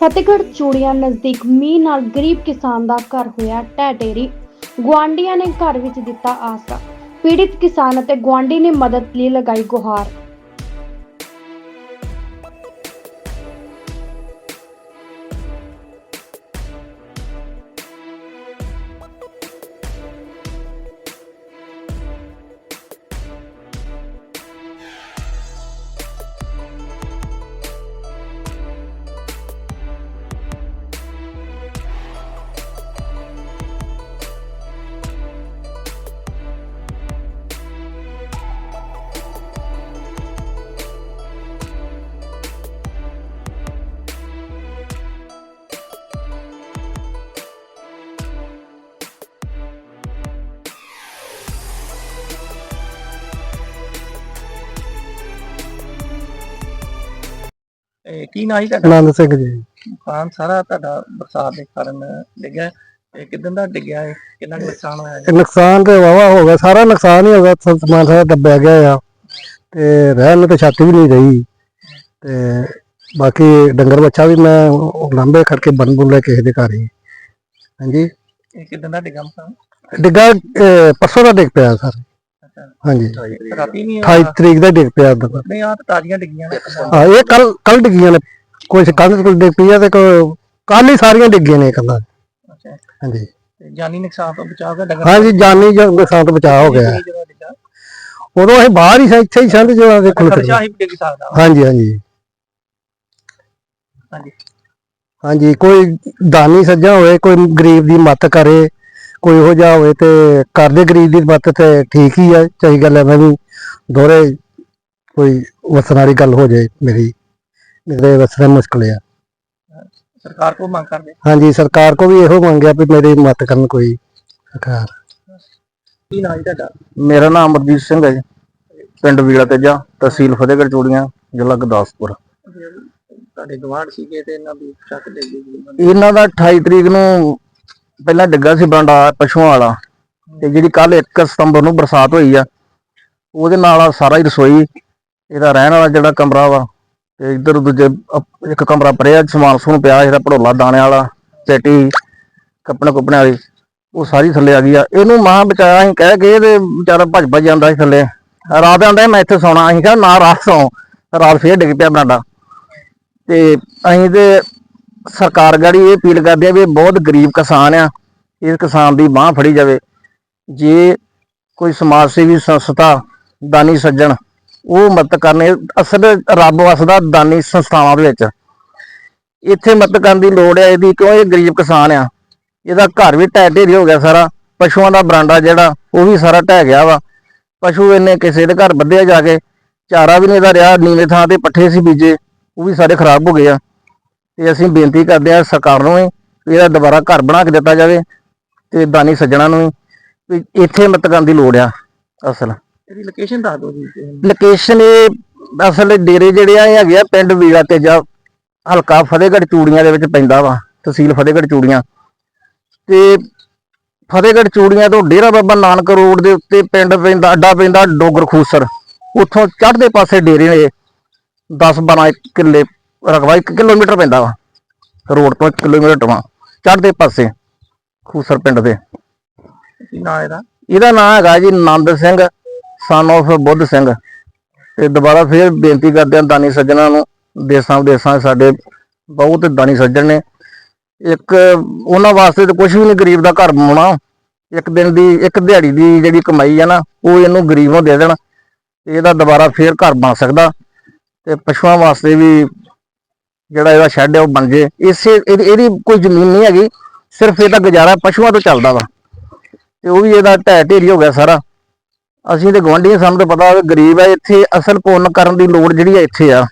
ਫਤਿਹਗੜ੍ਹ ਚੂੜੀਆਂ ਨਜ਼ਦੀਕ ਮੀਂਹ ਨਾਲ ਗਰੀਬ ਕਿਸਾਨ ਦਾ ਘਰ ਹੋਇਆ ਢਹਿ ਢੇਰੀ। ਗੁਆਂਢੀਆਂ ਨੇ ਘਰ ਵਿੱਚ ਦਿੱਤਾ ਆਸਰਾ। ਪੀੜਿਤ ਕਿਸਾਨ ਅਤੇ ਗੁਆਂਢੀ ਨੇ ਮਦਦ ਲਈ ਲਗਾਈ ਗੁਹਾਰ। ਇਹ ਕੀ ਨਾਂ ਜੀ ਤੁਹਾਡਾ? ਆਨੰਦ ਸਿੰਘ ਜੀ। ਮਕਾਨ ਸਾਰਾ ਤੁਹਾਡਾ ਬਰਸਾਤ ਦੇ ਕਾਰਨ ਡਿੱਗਿਆ। ਇਹ ਕਿਦਾਂ ਦਾ ਡਿੱਗਿਆ ਇਹ? ਕਿੰਨਾ ਕੁ ਨੁਕਸਾਨ ਹੋਇਆ ਇਹ ਨੁਕਸਾਨ ਤੇ ਵਾਵਾ ਹੋ ਗਿਆ। ਸਾਰਾ ਨੁਕਸਾਨ ਹੀ ਹੋ ਗਿਆ। ਸਭ ਸਮਾਨ ਸਾਰਾ ਦੱਬਿਆ ਗਿਆ ਆ। ਤੇ ਰਹਿਣ ਨੂੰ ਤੇ ਛੱਤ ਵੀ ਨਹੀਂ ਰਹੀ। ਤੇ ਬਾਕੀ ਡੰਗਰ ਬੱਚਾ ਵੀ ਮੈਂ ਲੰਬੇ ਕਰਕੇ ਬਨ ਬੁਨ ਲੈ ਕਿਸੇ ਦੇ ਘਰ ਹੀ। ਹਾਂਜੀ? ਇਹ ਕਿਦਾਂ ਦਾ ਡਿੱਗਾ ਮਕਾਨ ਡਿੱਗਾ ਅਹ, ਪਰਸੋਂ ਦਾ ਡਿੱਗ ਪਿਆ ਸਰ। ਹਾਂਜੀ। ਰਾਤੀ ਨਹੀਂ 28 ਤਰੀਕ ਦਾ ਡਿੱਗ ਪਿਆ ਉਦੋਂ ਦਾ। ਨਹੀਂ ਆ ਤਾਂ ਤਾਜ਼ੀਆਂ ਡਿੱਗੀਆਂ ਨੇ। ਹਾਂ ਇਹ ਕੱਲ ਕੱਲ ਡਿੱਗੀਆਂ ਨੇ। ਕੁਝ ਕੱਲ ਕੁਝ ਡਿੱਗ ਪਈ ਆ ਤੇ ਕੱਲ ਹੀ ਸਾਰੀਆਂ ਡਿੱਗੀਆਂ ਨੇ ਕੱਲ ਅੱਛਾ। ਹਾਂਜੀ। ਤੇ ਜਾਨੀ ਨੁਕਸਾਨ ਤੋਂ ਬਚਾਅ ਦਾ ਡੰਗਰ ਹਾਂਜੀ ਜਾਨੀ ਜੋ ਨੁਕਸਾਨ ਤੋਂ ਬਚਾਅ ਹੋ ਗਿਆ। ਉਦੋਂ ਅਸੀਂ ਬਾਹਰ ਹੀ ਸੀ ਇੱਥੇ ਹੀ ਸੰਦ ਜੋ ਦੇ ਖੁੱਲ ਹੀ। ਹਾਂਜੀ ਹਾਂਜੀ। ਹਾਂਜੀ। ਹਾਂਜੀ ਕੋਈ ਦਾਨੀ ਸੱਜਾ ਹੋਵੇ ਕੋਈ ਗਰੀਬ ਦੀ ਮਦਦ ਕਰੇ ਕੋਈ ਇਹੋ ਜਿਹਾ ਹੋਵੇ ਤੇ ਕਰਦੇ ਗਰੀਬ ਦੀ ਮਦਦ ਤੇ ਠੀਕ ਹੀ ਆ ਚਾਹੀ ਗੱਲ ਹੈ ਮੈਂ ਵੀ ਦੋਰੇ ਕੋਈ ਵਸਣ ਵਾਲੀ ਗੱਲ ਹੋ ਜਾਏ ਮੇਰੀ ਮੇਰੇ ਵਸਣਾ ਮੁਸ਼ਕਲ ਆ। ਸਰਕਾਰ ਕੋਲ ਮੰਗ ਕਰਦੇ? ਹਾਂਜੀ ਸਰਕਾਰ ਕੋ ਵੀ ਇਹੋ ਮੰਗਿਆ ਵੀ ਮੇਰੀ ਮਦਦ ਕਰਨ ਕੋਈ ਸਰਕਾਰ। ਕੀ ਜੀ ਤੁਹਾਡਾ? ਮੇਰਾ ਨਾਮ ਅਮਰਜੀਤ ਸਿੰਘ ਹੈ ਜੀ। ਪਿੰਡ ਵੀਲਾ ਤੇਜਾ ਤਹਿਸੀਲ ਫਤਿਹਗੜ੍ਹ ਚੂੜੀਆਂ ਜ਼ਿਲ੍ਹਾ ਗੁਰਦਾਸਪੁਰ। ਤੁਹਾਡੇ ਗਵਾਂਢ ਸੀਗੇ ਤੇ ਇਹਨਾਂ ਦੀ ਡਿੱਗ ਗਈ ਇਹਨਾਂ ਦਾ 28 ਤਰੀਕ ਨੂੰ ਪਹਿਲਾਂ ਡਿੱਗਾ ਸੀ ਬਰਾਂਡਾ ਪਸ਼ੂਆਂ ਵਾਲਾ ਤੇ ਜਿਹੜੀ ਕੱਲ 1 ਸਤੰਬਰ ਨੂੰ ਬਰਸਾਤ ਹੋਈ ਆ, ਉਹਦੇ ਨਾਲ ਆ ਸਾਰਾ ਹੀ ਰਸੋਈ, ਇਹਦਾ ਰਹਿਣ ਵਾਲਾ ਜਿਹੜਾ ਕਮਰਾ ਵਾ ਤੇ ਇੱਧਰ ਦੂਜੇ ਅਪ- ਇੱਕ ਕਮਰਾ ਪਰਿਆ ਸਮਾਨ ਸਮੂਨ ਪਿਆ, ਇਹਦਾ ਭੜੋਲਾ ਦਾਣੇ ਵਾਲਾ, ਚੇਟੀ, ਕੱਪੜੇ ਕੁੱਪਣੇ ਵਾਲੀ, ਉਹ ਸਾਰੀ ਥੱਲੇ ਆ ਗਈ ਆ। ਇਹਨੂੰ ਮਾਂ ਬਚਾਇਆ, ਅਸੀਂ ਕਹਿ ਕੇ ਤੇ ਵਿਚਾਰਾ ਭੱਜ ਭੱਜ ਜਾਂਦਾ ਸੀ ਥੱਲੇ। ਰਾਤ ਆਂਦਾ ਮੈਂ ਇੱਥੇ ਸੌਣਾ, ਅਸੀਂ ਕਿਹਾ ਨਾ ਰਾਤ ਸੌ, ਰਾਤ ਫੇਰ ਡਿੱਗ ਪਿਆ ਬਰਾਂਡਾ। ਤੇ ਅਸੀਂ ਤੇ ਸਰਕਾਰ ਗਾੜੀ ਇਹ ਅਪੀਲ ਕਰਦੇ ਆ ਵੀ ਇਹ ਬਹੁਤ ਗਰੀਬ ਕਿਸਾਨ ਆ, ਇਸ ਕਿਸਾਨ ਦੀ ਬਾਹ ਫੜੀ ਜਾਵੇ। ਜੇ ਕੋਈ ਸਮਾਜ ਸੇਵੀ ਸੰਸਥਾ ਦਾਨੀ ਸੱਜਣ, ਉਹ ਮਦਦ ਕਰਨੇ ਅਸਲ ਰੱਬ ਵਸਦਾ ਦਾਨੀ ਸੰਸਥਾਵਾਂ ਦੇ ਵਿੱਚ। ਇੱਥੇ ਮਦਦ ਕਰਨ ਦੀ ਲੋੜ ਹੈ ਇਹਦੀ ਕਿਉਂ? ਇਹ ਗਰੀਬ ਕਿਸਾਨ ਆ। ਇਹਦਾ ਘਰ ਵੀ ਢਹਿ ਢੇਰੀ ਹੋ ਗਿਆ ਸਾਰਾ, ਪਸ਼ੂਆਂ ਦਾ ਬਰਾਂਡਾ ਜਿਹੜਾ, ਉਹ ਵੀ ਸਾਰਾ ਢਹਿ ਗਿਆ ਵਾ। ਪਸ਼ੂ ਇਹਨੇ ਕਿਸੇ ਦੇ ਘਰ ਬੱਧਿਆ ਜਾ ਕੇ, ਚਾਰਾ ਵੀ ਨਹੀਂ ਇਹਦਾ ਰਿਹਾ ਨੀਵੇਂ ਥਾਂ ਤੇ ਪੱਠੇ ਸੀ ਬੀਜੇ, ਉਹ ਵੀ ਸਾਰੇ ਖਰਾਬ ਹੋ ਗਏ ਆ। ਤੇ ਅਸੀਂ ਬੇਨਤੀ ਕਰਦੇ ਹਾਂ ਸਰਕਾਰ ਨੂੰ ਵੀ ਇਹਦਾ ਦੁਬਾਰਾ ਘਰ ਬਣਾ ਕੇ ਦਿੱਤਾ ਜਾਵੇ ਤੇ ਦਾਨੀ ਸੱਜਣਾ ਨੂੰ ਵੀ ਇੱਥੇ ਕਰਨ ਦੀ ਲੋੜ ਆ ਅਸਲ। ਇਹਦੀ ਲੋਕੇਸ਼ਨ ਦੱਸ ਦਿਓ ਜੀ। ਲੋਕੇਸ਼ਨ ਇਹ ਅਸਲ ਡੇਰੇ ਜਿਹੜੇ ਆ ਇਹ ਹੈਗੇ ਆ ਪਿੰਡ ਵੀਰਾ ਤੇਜਾ ਹਲਕਾ ਫਤਿਹਗੜ੍ਹ ਚੂੜੀਆਂ ਦੇ ਵਿੱਚ ਪੈਂਦਾ ਵਾ ਤਹਿਸੀਲ ਫਤਿਹਗੜ੍ਹ ਚੂੜੀਆਂ। ਤੇ ਫਤਿਹਗੜ੍ਹ ਚੂੜੀਆਂ ਤੋਂ ਡੇਰਾ ਬਾਬਾ ਨਾਨਕ ਰੋਡ ਦੇ ਉੱਤੇ ਪਿੰਡ ਪੈਂਦਾ ਅੱਡਾ ਪੈਂਦਾ ਡੋਗਰ ਖੂਸਰ। ਉੱਥੋਂ ਚੜ੍ਹਦੇ ਪਾਸੇ ਡੇਰੇ ਨੇ 10 12 ਕਿੱਲੇ ਰਕਬਾ 1 ਕਿਲੋਮੀਟਰ ਪੈਂਦਾ ਵਾ। ਰੋਡ ਤੋਂ 1 ਕਿਲੋਮੀਟਰ ਵਾ ਚੜ੍ਹਦੇ ਪਾਸੇ ਖੂਸਰ ਪਿੰਡ ਦੇ। ਕੀ ਨਾਂ ਇਹਦਾ? ਇਹਦਾ ਨਾਮ ਹੈਗਾ ਜੀ ਨੰਦ ਸਿੰਘ ਸਨ of ਬੁੱਧ ਸਿੰਘ। ਤੇ ਦੁਬਾਰਾ ਫੇਰ ਬੇਨਤੀ ਕਰਦੇ ਹਾਂ ਦਾਨੀ ਸੱਜਣਾ ਨੂੰ ਦੇਸਾਂ ਵਿਦੇਸਾਂ ਸਾਡੇ ਬਹੁਤ ਦਾਨੀ ਸੱਜਣ ਨੇ। ਇੱਕ ਉਹਨਾਂ ਵਾਸਤੇ ਤਾਂ ਕੁਝ ਵੀ ਨਹੀਂ ਗਰੀਬ ਦਾ ਘਰ ਬਣਾਉਣਾ। ਇੱਕ ਦਿਨ ਦੀ ਇੱਕ ਦਿਹਾੜੀ ਦੀ ਜਿਹੜੀ ਕਮਾਈ ਆ ਨਾ ਉਹ ਇਹਨੂੰ ਗਰੀਬ ਨੂੰ ਦੇ ਦੇਣ। ਇਹਦਾ ਦੁਬਾਰਾ ਫੇਰ ਘਰ ਬਣ ਸਕਦਾ। ਤੇ ਪਸ਼ੂਆਂ ਵਾਸਤੇ ਵੀ ਜਿਹੜਾ ਇਹਦਾ ਸ਼ੈੱਡ ਹੈ ਉਹ ਬਣ ਜੇ। ਇਸੇ ਇਹਦੀ ਕੋਈ ਜ਼ਮੀਨ ਨਹੀਂ ਹੈਗੀ। ਸਿਰਫ ਇਹਦਾ ਗੁਜ਼ਾਰਾ ਪਸ਼ੂਆਂ ਤੋਂ ਚੱਲਦਾ ਵਾ। ਤੇ ਉਹ ਵੀ ਇਹਦਾ ਢਹਿ ਢੇਰੀ ਹੋ ਗਿਆ ਸਾਰਾ। ਅਸੀਂ ਤੇ ਗਵਾਂਢੀ ਸਾਨੂੰ ਤਾਂ ਪਤਾ ਗਰੀਬ ਹੈ ਇੱਥੇ ਅਸਲ ਪੁੰਨ ਕਰਨ ਦੀ ਲੋੜ ਜਿਹੜੀ ਹੈ ਇੱਥੇ ਆ।